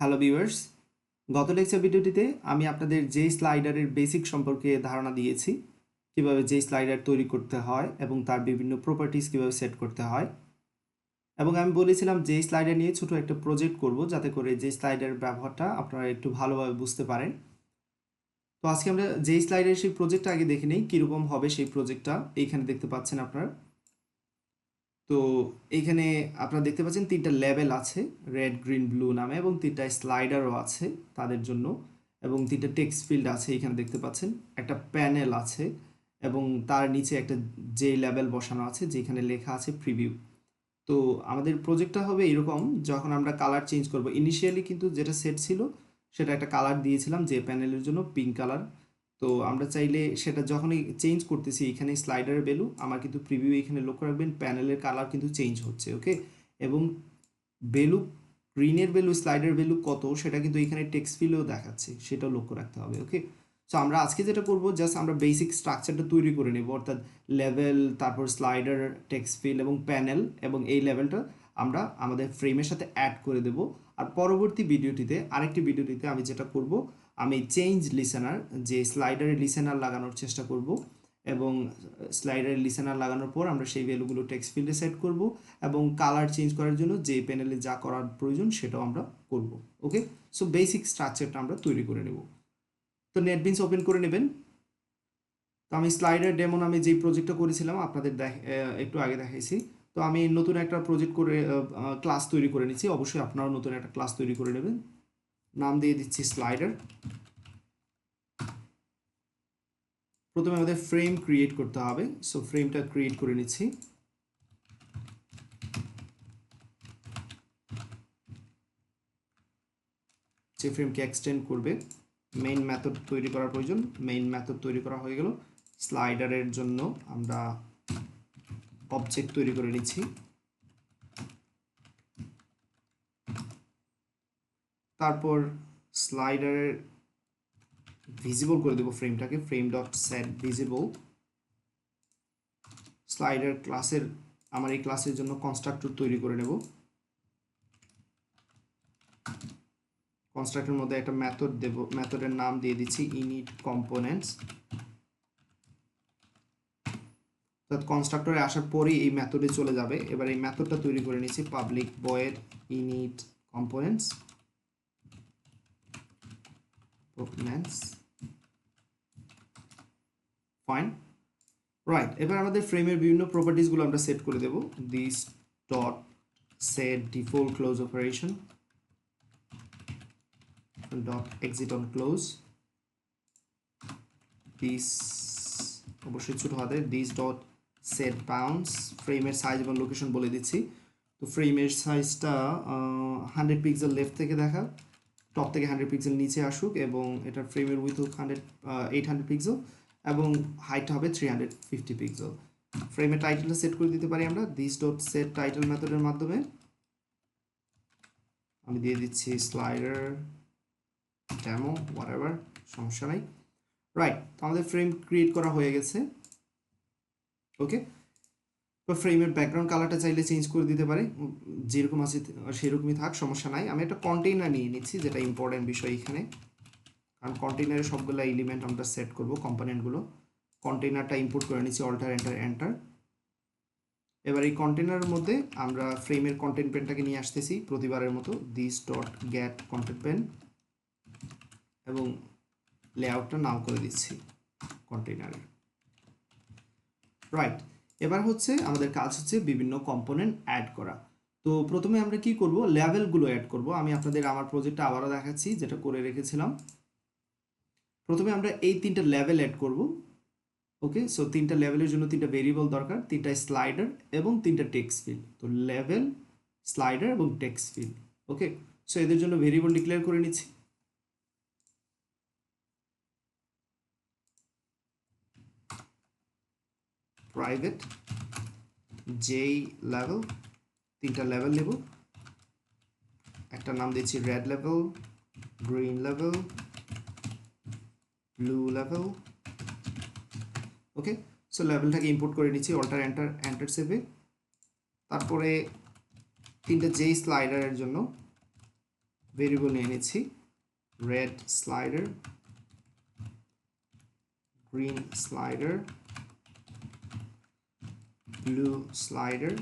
Hello viewers, গত lecture ভিডিওটিতে আমি আপনাদের যেই স্লাইডারের বেসিক সম্পর্কে ধারণা দিয়েছি, কীভাবে যেই স্লাইডার তৈরি করতে হয় এবং তার বিভিন্ন প্রপার্টিজ কীভাবে সেট করতে হয়, এবং আমি বলেছিলাম যেই স্লাইডার নিয়ে ছোট একটা প্রজেক্ট করব যাতে করে যে স্লাইডার ব্যবহারটা আপনারা একটু ভালোভাবে বুঝতে পারেন। তো আজকে আমরা যেই স্লাইডারের সেই প্রজেক্টটা আগে দেখে নেই, কীরকম হবে সেই প্রজেক্টটা এইখানে দেখতে পাচ্ছেন আপনারা। তো এইখানে আপনারা দেখতে পাচ্ছেন তিনটা লেভেল আছে রেড গ্রিন ব্লু নামে এবং তিনটা স্লাইডারও আছে তাদের জন্য এবং তিনটা টেক্সট ফিল্ড আছে এখানে দেখতে পাচ্ছেন। একটা প্যানেল আছে এবং তার নিচে একটা যে লেভেল বসানো আছে যেখানে লেখা আছে প্রিভিউ তো আমাদের প্রজেক্টটা হবে এরকম, যখন আমরা কালার চেঞ্জ করব। ইনিশিয়ালি কিন্তু যেটা সেট ছিল, সেটা একটা কালার দিয়েছিলাম যে প্যানেলের জন্য পিঙ্ক কালার তো আমরা চাইলে সেটা যখনই চেঞ্জ করতেছি, এখানে স্লাইডারের ভ্যালু আমার কিন্তু প্রিভিউ এখানে লক্ষ্য রাখবেন প্যানেলের কালার কিন্তু চেঞ্জ হচ্ছে ওকে এবং ভ্যালু গ্রিনের ভ্যালু স্লাইডার ভ্যালু কত, সেটা কিন্তু এখানে টেক্সট ফিলেও দেখাচ্ছে, সেটাও লক্ষ্য রাখতে হবে ওকে সো আমরা আজকে যেটা করব জাস্ট আমরা বেসিক স্ট্রাকচারটা তৈরি করে নেব, অর্থাৎ লেভেল তারপর স্লাইডার টেক্সট ফিল এবং প্যানেল এবং এই লেভেলটা আমরা আমাদের ফ্রেমের সাথে অ্যাড করে দেব। আর পরবর্তী ভিডিওটিতে আরেকটি ভিডিওটিতে আমি যেটা করব আমি চেঞ্জ লিসেনার যে স্লাইডারের লিসেনার লাগানোর চেষ্টা করব এবং স্লাইডারের লিসেনার লাগানোর পর আমরা সেই ভ্যালুগুলো টেক্সট ফিল্ডে সেট করব এবং কালার চেঞ্জ করার জন্য যে প্যানেলে যা করার প্রয়োজন সেটাও আমরা করব ওকে সো বেসিক স্ট্রাকচারটা আমরা তৈরি করে নেব। তো নেটবিনস ওপেন করে নেবেন। তো আমি স্লাইডার ডেমন আমি যেই প্রজেক্টটা করেছিলাম, আপনাদের দেখ একটু আগে দেখাইছি। তো আমি নতুন একটা প্রজেক্ট করে ক্লাস তৈরি করে নিচ্ছি। অবশ্যই আপনারাও নতুন একটা ক্লাস তৈরি করে নেবেন। নাম দিয়ে দিচ্ছি স্লাইডার প্রথমে আমাদের ফ্রেম ক্রিয়েট করতে হবে। সো ফ্রেমটা ক্রিয়েট করে নিচ্ছি। যে ফ্রেমকে এক্সটেন্ড করবে মেইন মেথড তৈরি করার প্রয়োজন। মেইন মেথড তৈরি করা হয়ে গেল। স্লাইডারের জন্য আমরা অবজেক্ট তৈরি করে নিচ্ছি। তারপর স্লাইডারের ভিজিবল করে দেবো ফ্রেমটাকে frame dot set visible slider ক্লাসের আমার এই ক্লাসের জন্য কনস্ট্রাক্টর তৈরি করে নেব। কনস্ট্রাক্টরের মধ্যে একটা মেথড দেব মেথডের নাম দিয়ে দিচ্ছি ইনিট কম্পোনেন্টস অর্থাৎ কনস্ট্রাক্টরে আসার পরেই এই মেথডে চলে যাবে। এবার এই মেথডটা তৈরি করে নিচ্ছি পাবলিক বয়ের init components components fine right এবার আমাদের ফ্রেমের বিভিন্ন প্রপার্টিসগুলো আমরা সেট করে দেব। This dot set default close operation dot exit on close this অবশ্যই ছোট হাতে দিস ডট সেট বাউন্স ফ্রেমের সাইজ এবং লোকেশন বলে দিচ্ছি। তো ফ্রেমের সাইজটা হান্ড্রেড পিক্সেল লেফট থেকে দেখা। টপ থেকে হান্ড্রেড পিক্সেল নিচে আসুক এবং এটার ফ্রেমের উইথ হোক হান্ড্রেড এইট হান্ড্রেড পিক্সেল এবং হাইট হবে থ্রি হান্ড্রেড ফিফটি পিক্সেল ফ্রেমের টাইটেলটা সেট করে দিতে পারি আমরা দিস ডট সেট টাইটেল মেথডের মাধ্যমে। আমি দিয়ে দিচ্ছি স্লাইডার ড্যামো হোয়াট সমস্যা নাই। রাইট তো আমাদের ফ্রেম ক্রিয়েট করা হয়ে গেছে। ওকে তো ফ্রেমের ব্যাকগ্রাউন্ড কালারটা চাইলে চেঞ্জ করে দিতে পারে। যেরকম আছে সেরকমই থাক, সমস্যা নাই। আমি একটা কন্টেইনার নিয়ে নিচ্ছি, যেটা ইম্পর্টেন্ট বিষয় এখানে। কারণ কন্টেইনারে সবগুলো এলিমেন্ট আমরা সেট করব কম্পোনেন্টগুলো কন্টেইনারটা ইম্পোর্ট করে নিচ্ছি অল্টার এন্টার এন্টার এবার এই কন্টেনারের মধ্যে আমরা ফ্রেমের কন্টেন্ট পেনটাকে নিয়ে আসতেছি, প্রতিবারের মতো। This dot get content pane এবং লেআউটটা নাও করে দিচ্ছি কন্টেইনারের রাইট এবার হচ্ছে আমাদের কাজ হচ্ছে বিভিন্ন কম্পোনেন্ট অ্যাড করা। তো প্রথমে আমরা কি করব? লেভেলগুলো অ্যাড করব। আমি আপনাদের আমার প্রজেক্টটা আবারও দেখাচ্ছি, যেটা করে রেখেছিলাম। প্রথমে আমরা এই তিনটা লেভেল অ্যাড করব। ওকে সো তিনটা লেভেলের জন্য তিনটা ভেরিয়েবল দরকার, তিনটা স্লাইডার এবং তিনটা টেক্সট ফিল্ড তো লেভেল স্লাইডার এবং টেক্সট ফিল্ড ওকে সো এদের জন্য ভেরিয়েবল ডিক্লেয়ার করে নিচ্ছি। প্রাইভেট যেই লেভেল তিনটা লেভেল নেব। একটা নাম দিচ্ছি red level green level blue level okay so লেভেলটাকে import করে নিচ্ছি অল্টার এন্টার এন্টার সেভে তারপরে তিনটা যেই স্লাইডারের জন্য ভেরিয়েবল নিয়ে নিচ্ছি red slider green slider blue slider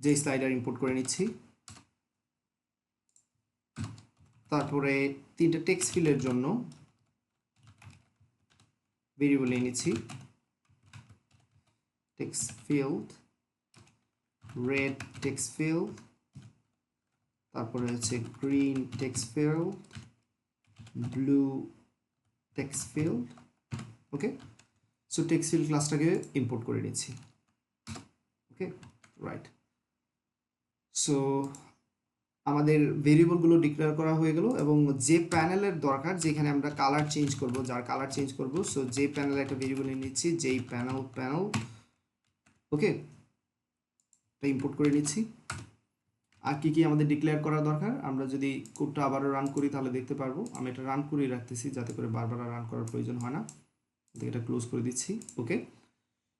যে স্লাইডার ইম্পোর্ট করে নিচ্ছি। তারপরে তিনটা টেক্সট ফিলের জন্য ভেরিয়েবল নিচ্ছি। Text field red text field তারপরে হচ্ছে green text field blue text field okay so text field ক্লাসটাকে import করে নিচ্ছি। ওকে রাইট সো আমাদের ভেরিয়েবলগুলো ডিক্লেয়ার করা হয়ে গেল এবং যে প্যানেলের দরকার, যেখানে আমরা কালার চেঞ্জ করব, যার কালার চেঞ্জ করব সো যে প্যানেলে একটা ভেরিয়েবল নিচ্ছি, যেই প্যানেল প্যানেল ওকে এটা ইম্পোর্ট করে নিচ্ছি। আর কি কি আমাদের ডিক্লেয়ার করা দরকার? আমরা যদি কোডটা আবারও রান করি, তাহলে দেখতে পারব। আমি এটা রান করেই রাখতেছি, যাতে করে বারবার রান করার প্রয়োজন হয় না। এটা ক্লোজ করে দিচ্ছি ওকে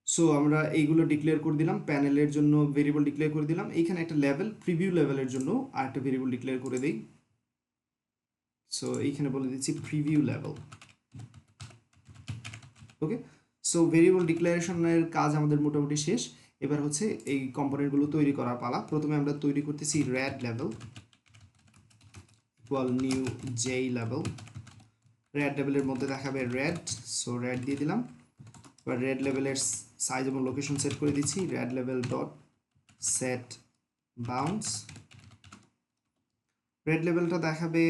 সো আমরা এইগুলো ডিক্লেয়ার করে দিলাম প্যানেলের জন্য ভেরিয়েবল ডিক্লেয়ার করে দিলাম। এইখানে একটা লেভেল প্রিভিউ লেভেলের জন্য আর একটা ভেরিয়েবল ডিক্লেয়ার করে দিই। সো এইখানে বলে দিচ্ছি প্রিভিউ লেভেল ওকে সো ভেরিয়েবল ডিক্লারেশনের কাজ আমাদের মোটামুটি শেষ। এবার হচ্ছে এই কম্পোনেন্টগুলো তৈরি করা পালা। প্রথমে আমরা তৈরি করতেছি রেড লেভেল ইকুয়াল নিউ জেই লেভেল রেড লেভেলের মধ্যে দেখাবে রেড সো রেড দিয়ে দিলাম। এবার রেড লেভেলের সাইজ এবং লোকেশন সেট করে দিচ্ছি। রেড লেভেল ডট সেট বাউন্স রেড লেভেলটা দেখাবে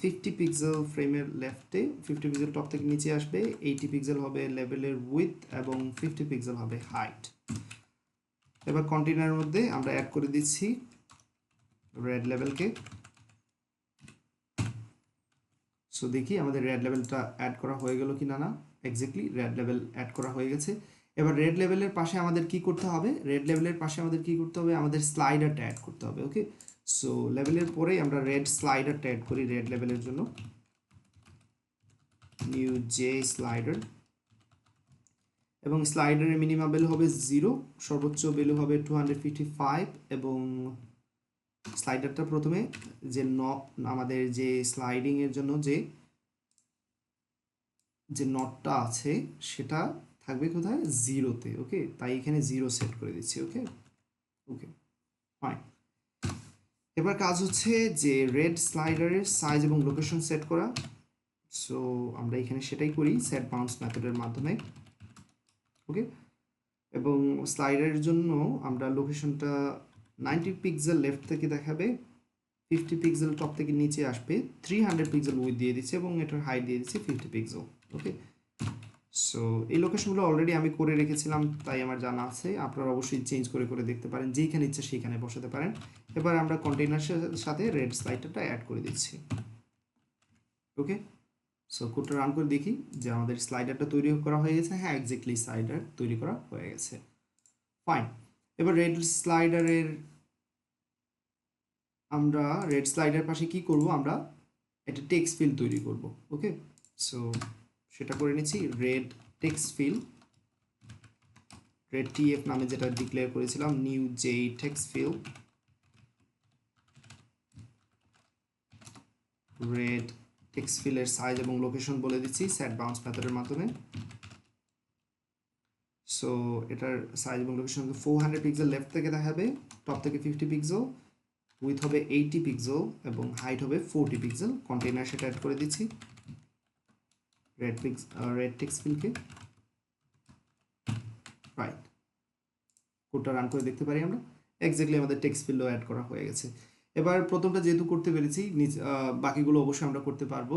ফিফটি পিক্সেল ফ্রেমের লেফটে ফিফটি পিক্সেল টপ থেকে নিচে আসবে। এইটি পিক্সেল হবে লেভেলের উইথ এবং ফিফটি পিক্সেল হবে হাইট এবার কন্টেনারের মধ্যে আমরা অ্যাড করে দিচ্ছি রেড লেভেলকে সো দেখি আমাদের রেড লেভেলটা অ্যাড করা হয়ে গেল কি না? না এক্স্যাক্টলি রেড লেভেল অ্যাড করা হয়ে গেছে। এবার রেড লেভেলের পাশে আমাদের কি করতে হবে? রেড লেভেলের পাশে আমাদের কি করতে হবে? আমাদের স্লাইডারটা অ্যাড করতে হবে ওকে সো লেভেলের পরেই আমরা রেড স্লাইডারটা অ্যাড করি রেড লেভেলের জন্য। নিউ জে স্লাইডার এবং স্লাইডারের মিনিমাম ভ্যালু হবে জিরো সর্বোচ্চ ভ্যালু হবে টু এবং স্লাইডারটা প্রথমে, যে ন, আমাদের যে স্লাইডিংয়ের জন্য যে যে নটটা আছে, সেটা থাকবে কোথায়? জিরোতে ওকে তাই এখানে জিরো সেট করে দিচ্ছি ওকে ওকে ফাইন এবার কাজ হচ্ছে যে রেড স্লাইডারের সাইজ এবং লোকেশন সেট করা। সো আমরা এখানে সেটাই করি সেট বাউন্স মেথডের মাধ্যমে ওকে এবং স্লাইডারের জন্য আমরা লোকেশনটা নাইনটি পিক্সেল লেফট থেকে দেখাবে, ফিফটি পিক্সেল টপ থেকে নিচে আসবে, থ্রি হান্ড্রেড পিক্সেল উইথ দিয়ে দিচ্ছে এবং এটার হাইট দিয়ে দিচ্ছে ফিফটি পিক্সেল ওকে সো এই লোকেশনগুলো অলরেডি আমি করে রেখেছিলাম, তাই আমার জানা আছে, আপনারা অবশ্যই চেঞ্জ করে করে দেখতে পারেন, যেইখানে ইচ্ছা সেইখানে বসাতে পারেন। এবার আমরা কন্টেইনার সাথে রেড স্লাইডারটা অ্যাড করে দিচ্ছি ওকে সো কোডটা রান করে দেখি যে আমাদের স্লাইডারটা তৈরি করা হয়ে গেছে হ্যাঁ এক্স্যাক্টলি স্লাইডার তৈরি করা হয়ে গেছে ফাইন এবার রেড স্লাইডারের আমরা রেড স্লাইডের পাশে কি করব আমরা? একটা টেক্সট ফিল তৈরি করব ওকে সো সেটা করে নিচ্ছি red text field red TF নামে যেটা ডিক্লেয়ার করেছিলাম new J text field red text ফিলের size এবং লোকেশন বলে দিচ্ছি সেট বাউন্স মেথডের মাধ্যমে। সো এটার সাইজ এবং location four hundred pixel left থেকে দেখাবে টপ থেকে ফিফটি পিক্সেল উইথ হবে এইটি পিক্সেল এবং হাইট হবে ফোরটি পিক্সেল কন্টেনার সেটা অ্যাড করে দিচ্ছি। রেড পিক্স রেড টেক্সট ফিলকে রাইট কোডটা রান করে দেখতে পারি আমরা। এক্স্যাক্টলি আমাদের টেক্সট ফিল্ডও অ্যাড করা হয়ে গেছে। এবার প্রথমটা যেহেতু করতে পেরেছি, নিজ বাকিগুলো অবশ্যই আমরা করতে পারব।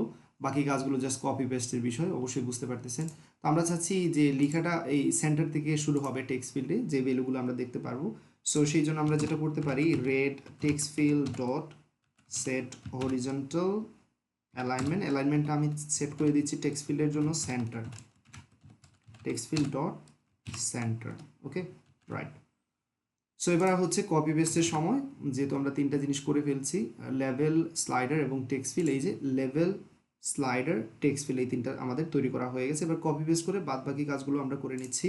বাকি কাজগুলো জাস্ট কপি পেস্টের বিষয়, অবশ্যই বুঝতে পারতেছেন। তো আমরা চাচ্ছি যে লেখাটা এই সেন্টার থেকে শুরু হবে টেক্সট ফিল্ডে যে ভ্যালুগুলো আমরা দেখতে পারব। সো সেই জন্য আমরা যেটা করতে পারি red text field dot set horizontal alignment অ্যালাইনমেন্টটা আমি সেট করে দিচ্ছি টেক্সট ফিল্ডের জন্য centre text field dot centre okay right so এবার হচ্ছে কপি পেস্টের সময়, যেহেতু আমরা তিনটা জিনিস করে ফেলছি লেভেল স্লাইডার এবং টেক্সট ফিল এই যে লেভেল স্লাইডার টেক্সট ফিল এই তিনটা আমাদের তৈরি করা হয়ে গেছে। এবার কপি পেস্ট করে বাদ বাকি কাজগুলো আমরা করে নিচ্ছি।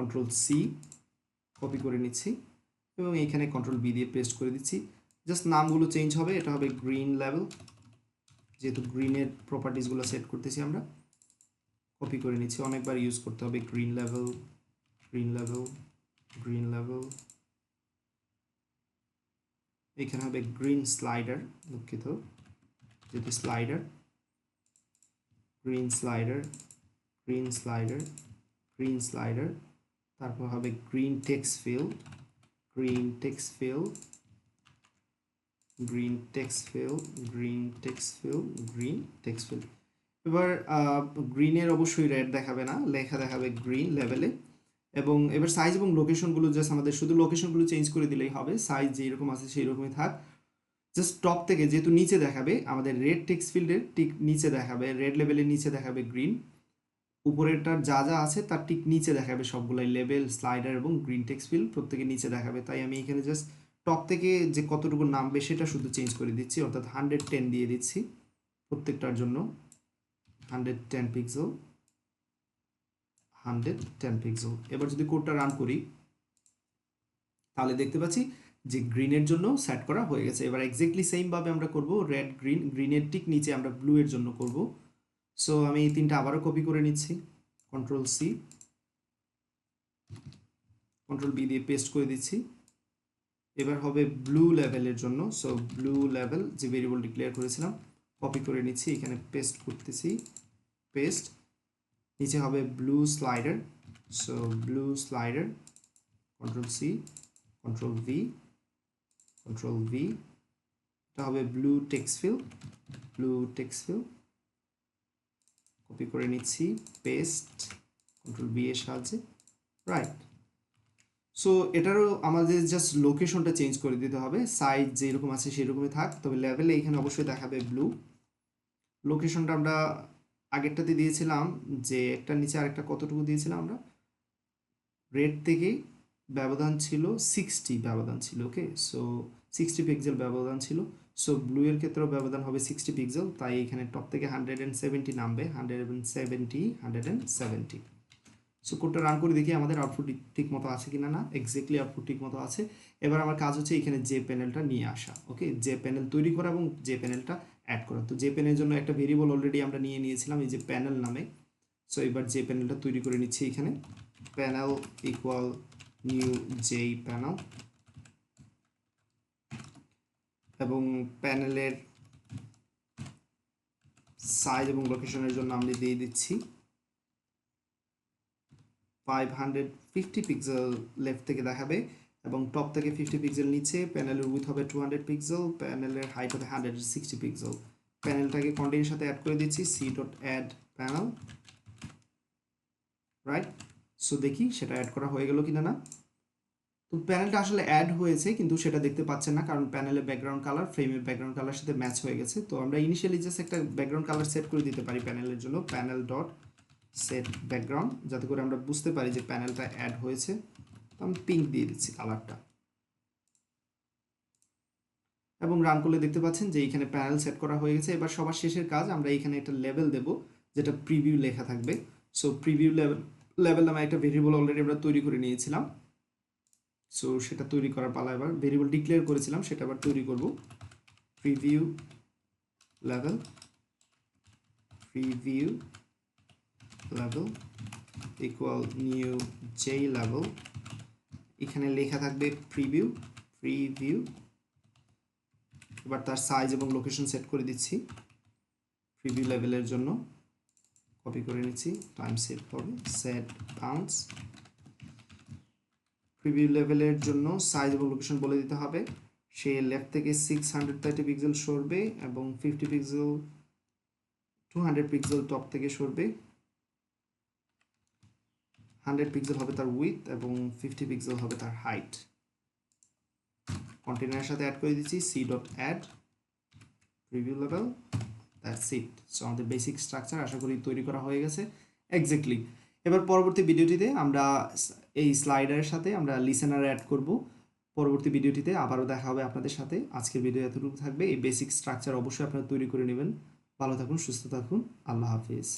কন্ট্রোল সি কপি করে নিচ্ছি এবং এখানে কন্ট্রোল বি দিয়ে পেস্ট করে দিচ্ছি। জাস্ট নামগুলো চেঞ্জ হবে, এটা হবে গ্রিন লেভেল যেহেতু গ্রিনের প্রপার্টিসগুলো সেট করতেছি আমরা কপি করে নিচ্ছি। অনেকবার ইউজ করতে হবে green level green level green level এখানে হবে গ্রিন স্লাইডার দুঃখিত। যেহেতু slider green slider green slider green slider তারপর হবে green text feel green text feel green text feel green text feel green text feel এবার গ্রিনের অবশ্যই রেড দেখাবে না, লেখা দেখাবে গ্রিন লেভেলে এবং এবার সাইজ এবং লোকেশনগুলো জাস্ট আমাদের শুধু লোকেশনগুলো চেঞ্জ করে দিলেই হবে সাইজ যেরকম আছে সেই রকমই থাক। জাস্ট টপ থেকে যেহেতু নিচে দেখাবে, আমাদের রেড টেক্স ফিল্ডের ঠিক নিচে দেখাবে রেড লেভেলের নিচে দেখাবে গ্রিন উপরেরটার যা যা আছে তার ঠিক নিচে দেখাবে সবগুলাই লেভেল স্লাইডার এবং গ্রিন টেক্স ফিল্ড প্রত্যেকে নিচে দেখাবে। তাই আমি এখানে জাস্ট টপ থেকে যে কতটুকু নামবে সেটা শুধু চেঞ্জ করে দিচ্ছি, অর্থাৎ হান্ড্রেড টেন দিয়ে দিচ্ছি প্রত্যেকটার জন্য। Hundred ten pixel hundred ten pixel এবার যদি কোডটা রান করি, তাহলে দেখতে পাচ্ছি যে গ্রিনের জন্য সেট করা হয়ে গেছে। এবার এক্স্যাক্টলি সেমভাবে আমরা করব রেড গ্রিন গ্রিনের ঠিক নিচে আমরা ব্লু এর জন্য করব। সো আমি এই তিনটা আবারও কপি করে নিচ্ছি। কন্ট্রোল সি কন্ট্রোল বি দিয়ে পেস্ট করে দিচ্ছি। এবার হবে ব্লু লেভেলের জন্য। সো ব্লু লেভেল যে ভেরিয়েবল ডিক্লেয়ার করেছিলাম কপি করে নিচ্ছি। এখানে পেস্ট করতেছি। পেস্ট নিচে হবে blue slider so blue slider control C control V control V এটা হবে blue text field blue text field copy করে নিচ্ছি পেস্ট কন্ট্রোল বি এর সাহায্যে রাইট সো এটারও আমাদের জাস্ট লোকেশনটা চেঞ্জ করে দিতে হবে সাইজ যেরকম আছে সেরকমই থাক, তবে লেভেলে এখানে অবশ্যই দেখাবে ব্লু লোকেশনটা আমরা আগেরটাতে দিয়েছিলাম, যে একটা নিচে আরেকটা কতটুকু দিয়েছিলাম আমরা? রেড থেকে ব্যবধান ছিল সিক্সটি ব্যবধান ছিল ওকে সো সিক্সটি পিক্সেল ব্যবধান ছিল। সো ব্লু এর ক্ষেত্রেও ব্যবধান হবে সিক্সটি পিক্সেল তাই এখানে টপ থেকে হান্ড্রেড অ্যান্ড সেভেন্টি নামবে hundred and seventy hundred and seventy so কোডটা রান করে দেখি আমাদের আউটপুট ঠিক মতো আছে কিনা না এক্স্যাক্টলি আউটপুট ঠিক মতো আছে। এবার আমার কাজ হচ্ছে এখানে যে প্যানেলটা নিয়ে আসা ওকে যে প্যানেল তৈরি করা এবং যে প্যানেলটা অ্যাড করা। তো যে প্যানেলের জন্য একটা ভেরিয়েবল অলরেডি আমরা নিয়ে নিয়েছিলাম, এই যে প্যানেল নামে। সো এবার যে প্যানেলটা তৈরি করে নিচ্ছি এখানে। প্যানেল ইকুয়াল নিউ যেই প্যানেল এবং প্যানেলের সাইজ এবং লোকেশনের জন্য আমি দিয়ে দিচ্ছি। Five hundred fifty pixel left থেকে দেখাবে এবং টপ থেকে ফিফটি পিক্সেল নিচে প্যানেলের উইথ হবে টু হান্ড্রেড পিক্সেল প্যানেলের হাইট হবে হান্ড্রেড সিক্সটি পিক্সেল প্যানেলটাকে কন্টেন্টের সাথে অ্যাড করে দিচ্ছি C dot add panel right so দেখি সেটা অ্যাড করা হয়ে গেল কিনা না। তো প্যানেলটা আসলে অ্যাড হয়েছে, কিন্তু সেটা দেখতে পাচ্ছেন না, কারণ প্যানেলের ব্যাকগ্রাউন্ড কালার ফ্রেমের ব্যাকগ্রাউন্ড কালার সাথে ম্যাচ হয়ে গেছে। তো আমরা ইনিশিয়ালি জাস্ট একটা ব্যাকগ্রাউন্ড কালার সেট করে দিতে পারি প্যানেলের জন্য প্যানেল ডট সেট ব্যাকগ্রাউন্ড যাতে করে আমরা বুঝতে পারি যে প্যানেলটা অ্যাড হয়েছে। আমি পিঙ্ক দিয়ে দিচ্ছি কালারটা এবং রান করলে দেখতে পাচ্ছেন যে এখানে প্যানেল সেট করা হয়ে গেছে। এবার সবার শেষের কাজ আমরা এখানে একটা লেভেল দেব, যেটা প্রিভিউ লেখা থাকবে। সো প্রিভিউ লেভেল লেভেল নামে একটা ভেরিয়েবল অলরেডি আমরা তৈরি করে নিয়েছিলাম। সো সেটা তৈরি করার পালা এবার ভেরিয়েবল ডিক্লেয়ার করেছিলাম, সেটা আবার তৈরি করব। Preview level preview level equal new J level এখানে লেখা থাকবে প্রিভিউ প্রিভিউ এবার তার সাইজ এবং লোকেশন সেট করে দিচ্ছি। প্রিভিউ লেভেলের জন্য। কপি করে নিচ্ছি। টাইম সেট হবে। সেট বাউন্স প্রিভিউ লেভেলের জন্য সাইজ এবং লোকেশন বলে দিতে হবে। সে লেফট থেকে সিক্স হান্ড্রেড থার্টি পিক্সেল সরবে এবং fifty pixel two hundred pixel top থেকে সরবে। হান্ড্রেড পিক্সেল হবে তার উইথ এবং ফিফটি পিক্সেল হবে তার হাইট কন্টেনারের সাথে অ্যাড করে দিচ্ছি সি ডট অ্যাড প্রিভিউ লেভেল দ্যাটস সো আমাদের বেসিক স্ট্রাকচার আশা করি তৈরি করা হয়ে গেছে। এক্স্যাক্টলি এবার পরবর্তী ভিডিওটিতে আমরা এই স্লাইডারের সাথে আমরা লিসেনার অ্যাড করব। পরবর্তী ভিডিওটিতে আবারও দেখা হবে আপনাদের সাথে। আজকের ভিডিও এতটুকু থাকবে। এই বেসিক স্ট্রাকচার অবশ্যই আপনারা তৈরি করে নেবেন। ভালো থাকুন, সুস্থ থাকুন। আল্লাহ হাফিজ।